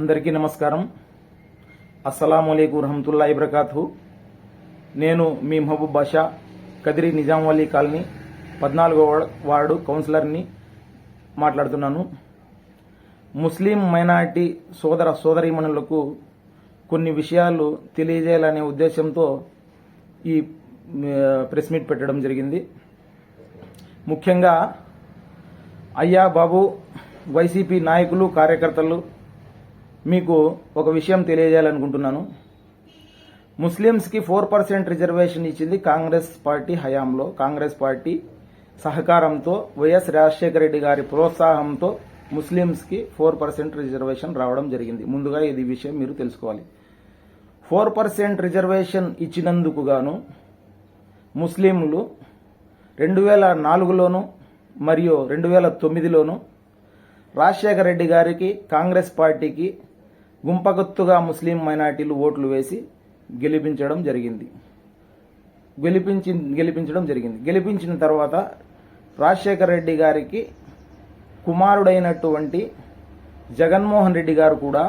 అందరికీ నమస్కారం. అస్సలం అయికు రహమతుల్లా ఇబ్రకాతు నేను మీ మహబూబ్ బాషా కదిరి నిజాం అలీ కాలనీ పద్నాలుగో వార్డు కౌన్సిలర్ని మాట్లాడుతున్నాను. ముస్లిం మైనారిటీ సోదర సోదరీమణులకు కొన్ని విషయాలు తెలియజేయాలనే ఉద్దేశంతో ఈ ప్రెస్ మీట్ పెట్టడం జరిగింది. ముఖ్యంగా అయ్యా బాబు వైసీపీ నాయకులు కార్యకర్తలు మీకు ఒక విషయం తెలియజేయాలనుకుంటున్నాను. ముస్లిమ్స్కి ఫోర్ పర్సెంట్ రిజర్వేషన్ ఇచ్చింది కాంగ్రెస్ పార్టీ హయాంలో. కాంగ్రెస్ పార్టీ సహకారంతో వైఎస్ రాజశేఖర రెడ్డి గారి ప్రోత్సాహంతో ముస్లిమ్స్కి ఫోర్ పర్సెంట్ రిజర్వేషన్ రావడం జరిగింది. ముందుగా ఇది విషయం మీరు తెలుసుకోవాలి. ఫోర్ పర్సెంట్ రిజర్వేషన్ ఇచ్చినందుకు గాను ముస్లింలు రెండు వేల నాలుగులోను మరియు రెండు వేల తొమ్మిదిలోను రాజశేఖర రెడ్డి గారికి కాంగ్రెస్ పార్టీకి గుంపగొత్తుగా ముస్లిం మైనార్టీలు ఓట్లు వేసి గెలిపించడం జరిగింది. గెలిపించి గెలిపించడం జరిగింది. గెలిపించిన తర్వాత రాజశేఖర రెడ్డి గారికి కుమారుడైనటువంటి జగన్మోహన్ రెడ్డి గారు కూడా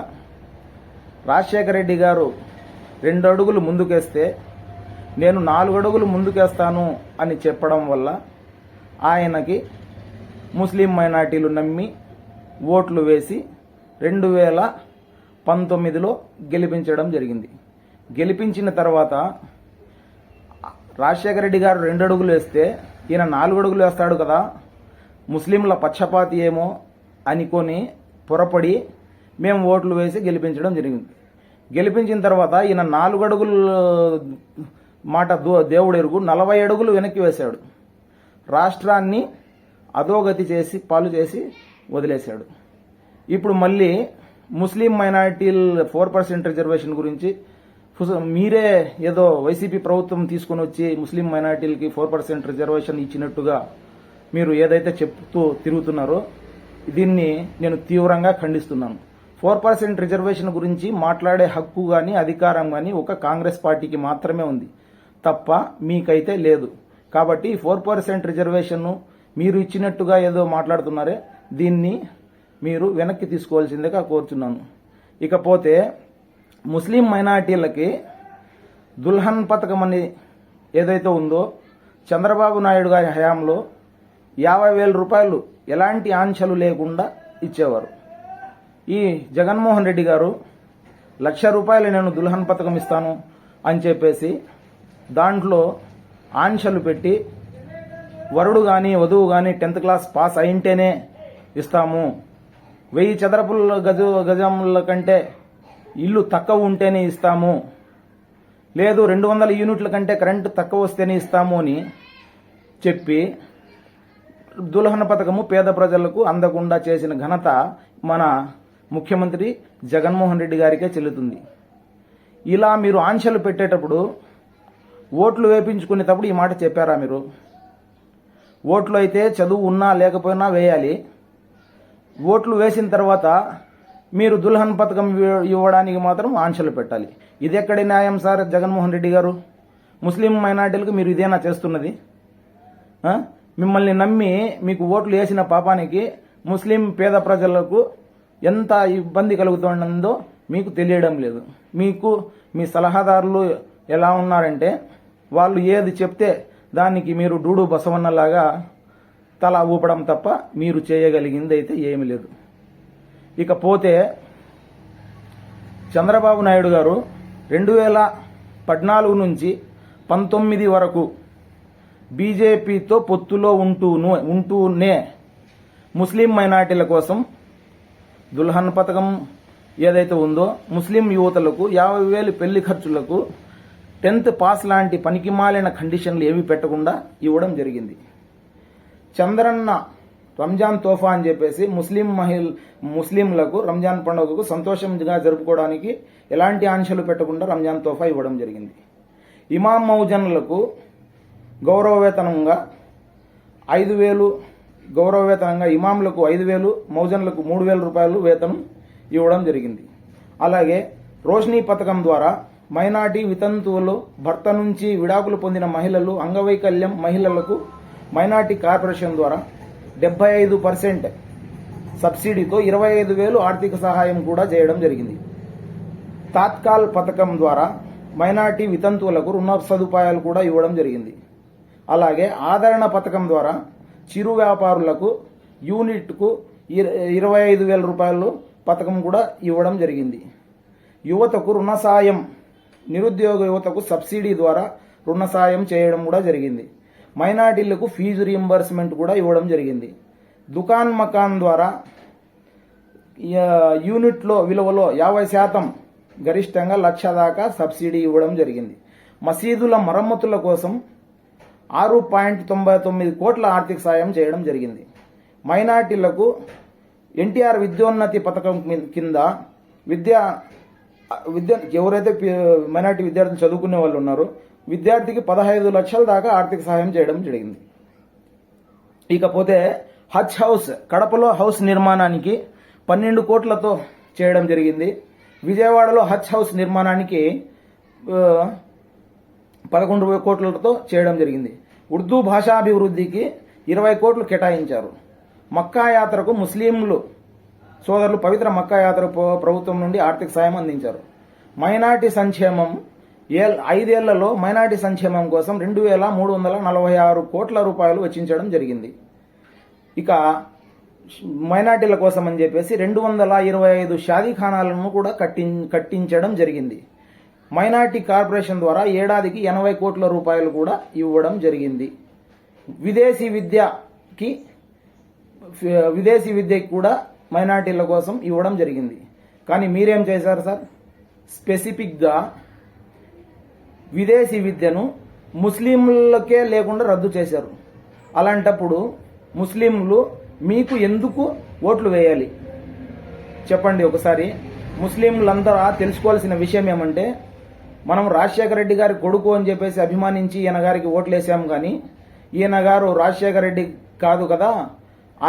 రాజశేఖర రెడ్డి గారు రెండు అడుగులు ముందుకేస్తే నేను నాలుగు అడుగులు ముందుకేస్తాను అని చెప్పడం వల్ల ఆయనకి ముస్లిం మైనార్టీలు నమ్మి ఓట్లు వేసి రెండు వేల పంతొమ్మిదిలో గెలిపించడం జరిగింది. గెలిపించిన తర్వాత రాజశేఖర రెడ్డి గారు రెండు అడుగులు వేస్తే ఈయన నాలుగు అడుగులు వేస్తాడు కదా ముస్లింల పక్షపాతి ఏమో అనుకొని పొరపడి మేము ఓట్లు వేసి గెలిపించడం జరిగింది. గెలిపించిన తర్వాత ఈయన నాలుగు అడుగులు మాట దేవుడు ఎరుగు నలభై అడుగులు వెనక్కి వేశాడు. రాష్ట్రాన్ని అధోగతి చేసి పాలు చేసి వదిలేశాడు. ఇప్పుడు మళ్ళీ ముస్లిం మైనారిటీల ఫోర్ పర్సెంట్ రిజర్వేషన్ గురించి మీరే ఏదో వైసీపీ ప్రభుత్వం తీసుకొని వచ్చి ముస్లిం మైనారిటీలకి ఫోర్ పర్సెంట్ రిజర్వేషన్ ఇచ్చినట్టుగా మీరు ఏదైతే చెప్తూ తిరుగుతున్నారో దీన్ని నేను తీవ్రంగా ఖండిస్తున్నాను. ఫోర్ పర్సెంట్ రిజర్వేషన్ గురించి మాట్లాడే హక్కు కానీ అధికారం కానీ ఒక కాంగ్రెస్ పార్టీకి మాత్రమే ఉంది. తప్ప మీకైతే లేదు. కాబట్టి ఫోర్ పర్సెంట్ రిజర్వేషన్ మీరు ఇచ్చినట్టుగా ఏదో మాట్లాడుతున్నారే దీన్ని మీరు వెనక్కి తీసుకోవాల్సిందిగా కోరుచున్నాను. ఇకపోతే ముస్లిం మైనార్టీలకి దుల్హన్ పథకం అని ఏదైతే ఉందో చంద్రబాబు నాయుడు గారి హయాంలో యాభై వేల రూపాయలు ఎలాంటి ఆంక్షలు లేకుండా ఇచ్చేవారు. ఈ జగన్మోహన్ రెడ్డి గారు లక్ష రూపాయలు నేను దుల్హన్ పథకం ఇస్తాను అని చెప్పేసి దాంట్లో ఆంక్షలు పెట్టి వరుడు కానీ వధువు కానీ టెన్త్ క్లాస్ పాస్ అయింటేనే ఇస్తాము వెయ్యి చదరపుల గజ గజముల కంటే ఇల్లు తక్కువ ఉంటేనే ఇస్తాము. లేదు రెండు వందల యూనిట్ల కంటే కరెంటు తక్కువ వస్తేనే ఇస్తాము అని చెప్పి దుల్హన పథకము పేద ప్రజలకు అందకుండా చేసిన ఘనత మన ముఖ్యమంత్రి జగన్మోహన్ రెడ్డి గారికే చెల్లుతుంది. ఇలా మీరు ఆంక్షలు పెట్టేటప్పుడు ఓట్లు వేపించుకునేటప్పుడు ఈ మాట చెప్పారా మీరు? ఓట్లు అయితే చదువు ఉన్నా లేకపోయినా వేయాలి. ఓట్లు వేసిన తర్వాత మీరు దుల్హన్ పథకం ఇవ్వడానికి మాత్రం ఆంక్షలు పెట్టాలి. ఇది ఎక్కడి న్యాయం సార్ జగన్మోహన్ రెడ్డి గారు? ముస్లిం మైనార్టీలకు మీరు ఇదేనా చేస్తున్నది? మిమ్మల్ని నమ్మి మీకు ఓట్లు వేసిన పాపానికి ముస్లిం పేద ప్రజలకు ఎంత ఇబ్బంది కలుగుతుందో మీకు తెలియడం లేదు. మీకు మీ సలహాదారులు ఎలా ఉన్నారంటే వాళ్ళు ఏది చెప్తే దానికి మీరు డూడు బసవన్నలాగా తల ఊపడం తప్ప మీరు చేయగలిగింది అయితే ఏమీ లేదు. ఇకపోతే చంద్రబాబు నాయుడు గారు రెండు వేల పద్నాలుగు నుంచి పంతొమ్మిది వరకు బీజేపీతో పొత్తులో ఉంటూను ఉంటూనే ముస్లిం మైనార్టీల కోసం దుల్హన్ పథకం ఏదైతే ఉందో ముస్లిం యువతలకు యాభై వేలు పెళ్ళి ఖర్చులకు టెన్త్ పాస్ లాంటి పనికిమాలిన కండిషన్లు ఏమీ పెట్టకుండా ఇవ్వడం జరిగింది. చంద్రన్న రంజాన్ తోఫా అని చెప్పేసి ముస్లిం మహిళ ముస్లింలకు రంజాన్ పండుగకు సంతోషంగా జరుపుకోవడానికి ఎలాంటి ఆంక్షలు పెట్టకుండా రంజాన్ తోఫా ఇవ్వడం జరిగింది. ఇమాం మౌజన్లకు గౌరవవేతనంగా ఐదు వేలు గౌరవవేతనంగా ఇమాంలకు ఐదు వేలు మౌజన్లకు మూడు వేల రూపాయలు వేతనం ఇవ్వడం జరిగింది. అలాగే రోషినీ పథకం ద్వారా మైనార్టీ వితంతువులు భర్త నుంచి విడాకులు పొందిన మహిళలు అంగవైకల్యం మహిళలకు మైనార్టీ కార్పొరేషన్ ద్వారా డెబ్బై ఐదు పర్సెంట్ సబ్సిడీతో ఇరవై ఐదు వేలు ఆర్థిక సహాయం కూడా చేయడం జరిగింది. తాత్కాల్ పథకం ద్వారా మైనార్టీ వితంతువులకు రుణ సదుపాయాలు కూడా ఇవ్వడం జరిగింది. అలాగే ఆదరణ పథకం ద్వారా చిరు వ్యాపారులకు యూనిట్కు ఇరవై ఐదు వేల రూపాయలు పథకం కూడా ఇవ్వడం జరిగింది. యువతకు రుణ సాయం నిరుద్యోగ యువతకు సబ్సిడీ ద్వారా రుణ సాయం చేయడం కూడా జరిగింది. మైనార్టీలకు ఫీజు రీంబర్స్మెంట్ కూడా ఇవ్వడం జరిగింది. దుకాన్ మకాన్ ద్వారా యూనిట్లో విలువలో యాభై శాతం గరిష్టంగా లక్ష దాకా సబ్సిడీ ఇవ్వడం జరిగింది. మసీదుల మరమ్మతుల కోసం ఆరు పాయింట్ తొంభై తొమ్మిది కోట్ల ఆర్థిక సాయం చేయడం జరిగింది. మైనార్టీలకు ఎన్టీఆర్ విద్యోన్నతి పథకం కింద విద్యా విద్య ఎవరైతే మైనార్టీ విద్యార్థులు చదువుకునే వాళ్ళు ఉన్నారో విద్యార్థికి పదహైదు లక్షల దాకా ఆర్థిక సహాయం చేయడం జరిగింది. ఇకపోతే హజ్ హౌస్ కడపలో హౌస్ నిర్మాణానికి పన్నెండు కోట్లతో చేయడం జరిగింది. విజయవాడలో హజ్ హౌస్ నిర్మాణానికి పదకొండు కోట్లతో చేయడం జరిగింది. ఉర్దూ భాషాభివృద్ధికి ఇరవై కోట్లు కేటాయించారు. మక్కా యాత్రకు ముస్లింలు సోదరులు పవిత్ర మక్కా యాత్ర ప్రభుత్వం నుండి ఆర్థిక సాయం అందించారు. మైనార్టీ సంక్షేమం ఏల్ ఐదేళ్ళలో మైనార్టీ సంక్షేమం కోసం రెండు వేల మూడు వందల నలభై ఆరు కోట్ల రూపాయలు వెచ్చించడం జరిగింది. ఇక మైనార్టీల కోసం అని చెప్పేసి రెండు వందల ఇరవై ఐదు షాదీఖానాలను కూడా కట్టి కట్టించడం జరిగింది. మైనార్టీ కార్పొరేషన్ ద్వారా ఏడాదికి ఎనభై కోట్ల రూపాయలు కూడా ఇవ్వడం జరిగింది. విదేశీ విద్యకి విదేశీ విద్యకి కూడా మైనార్టీల కోసం ఇవ్వడం జరిగింది. కానీ మీరేం చేశారు సార్? స్పెసిఫిక్గా విదేశీ విద్యను ముస్లింలకే లేకుండా రద్దు చేశారు. అలాంటప్పుడు ముస్లింలు మీకు ఎందుకు ఓట్లు వేయాలి? చెప్పండి ఒకసారి. ముస్లింలందరూ తెలుసుకోవాల్సిన విషయం ఏమంటే మనం రాజశేఖర రెడ్డి గారి కొడుకు అని చెప్పేసి అభిమానించి ఈయన గారికి ఓట్లు వేసాము కానీ ఈయన గారు రాజశేఖర రెడ్డి కాదు కదా